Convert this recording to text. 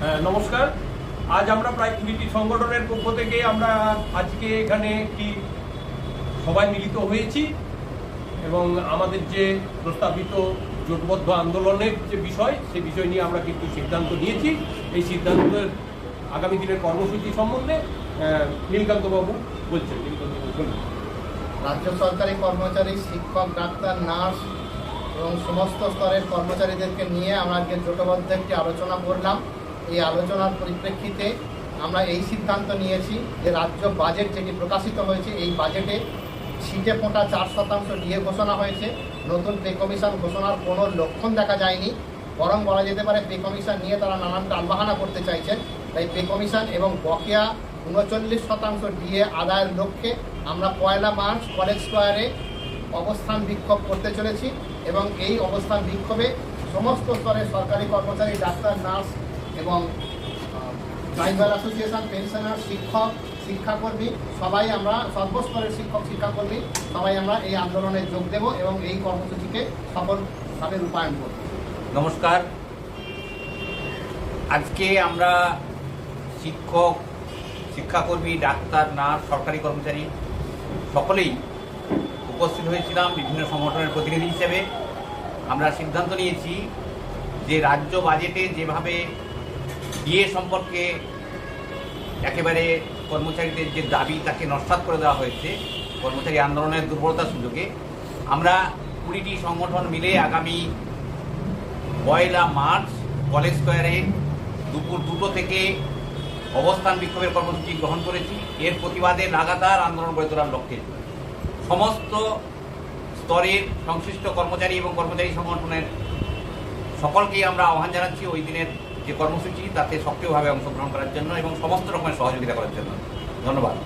নমস্কার। আজ আমরা প্রায় কুড়িটি সংগঠনের পক্ষ থেকে আমরা আজকে এখানে একটি সবাই মিলিত হয়েছি এবং আমাদের যে প্রস্তাবিত জোটবদ্ধ আন্দোলনের যে বিষয় সেই বিষয় নিয়ে আমরা কিন্তু সিদ্ধান্ত নিয়েছি। এই সিদ্ধান্তের আগামী দিনের কর্মসূচি সম্বন্ধে নীলকান্তবাবু বলছেন। নীলকান্তবাবু রাজ্য সরকারি কর্মচারী, শিক্ষক, ডাক্তার, নার্স এবং সমস্ত স্তরের কর্মচারীদেরকে নিয়ে আমরা আজকে জোটবদ্ধ একটি আলোচনা করলাম। এই আলোচনার পরিপ্রেক্ষিতে আমরা এই সিদ্ধান্ত নিয়েছি যে রাজ্য বাজেট যেটি প্রকাশিত হয়েছে, এই বাজেটে ছিটে ফোঁটা চার শতাংশ ডিএ ঘোষণা হয়েছে। নতুন পে কমিশন ঘোষণার কোনো লক্ষণ দেখা যায়নি। বরং বলা যেতে পারে পে কমিশন নিয়ে তারা নানান টালবাহানা করতে চাইছেন। তাই পে কমিশন এবং বকেয়া উনচল্লিশ শতাংশ ডিএ আদায়ের লক্ষ্যে আমরা পয়লা মার্চ কলেজ স্কোয়ারে অবস্থান বিক্ষোভ করতে চলেছি এবং এই অবস্থান বিক্ষোভে সমস্ত স্তরের সরকারি কর্মচারী, ডাক্তার, নার্স এবং ট্রাইবাল অ্যাসোসিয়েশন পেনশনার শিক্ষক, শিক্ষাকর্মী, সবাই আমরা, সর্বস্তরের শিক্ষক, শিক্ষাকর্মী, সবাই আমরা এই আন্দোলনে যোগ দেব এবং এই কর্মসূচিকে সফলভাবে রূপায়ণ করব। নমস্কার। আজকে আমরা শিক্ষক, শিক্ষাকর্মী, ডাক্তার, নার্স, সরকারি কর্মচারী সকলেই উপস্থিত হয়েছিলাম বিভিন্ন সংগঠনের প্রতিনিধি হিসেবে। আমরা সিদ্ধান্ত নিয়েছি যে রাজ্য বাজেটে যেভাবে বিয়ে সম্পর্কে একেবারে কর্মচারীদের যে দাবি তাকে নস্বাত করে দেওয়া হয়েছে, কর্মচারী আন্দোলনের দুর্বলতার সুযোগে, আমরা কুড়িটি সংগঠন মিলে আগামী পয়লা মার্চ কলেজ স্কোয়ারে দুপুর দুটো থেকে অবস্থান বিক্ষোভের কর্মসূচি গ্রহণ করেছি। এর প্রতিবাদে লাগাতার আন্দোলন গড়ে তোলার লক্ষ্যে। সমস্ত স্তরের সংশ্লিষ্ট কর্মচারী এবং কর্মচারী সংগঠনের সকলকেই আমরা আহ্বান জানাচ্ছি। ওই দিনের যে কর্মসূচি তাতে সক্রিয়ভাবে অংশগ্রহণ করার জন্য এবং সমস্ত রকমের সহযোগিতা করার জন্য। ধন্যবাদ।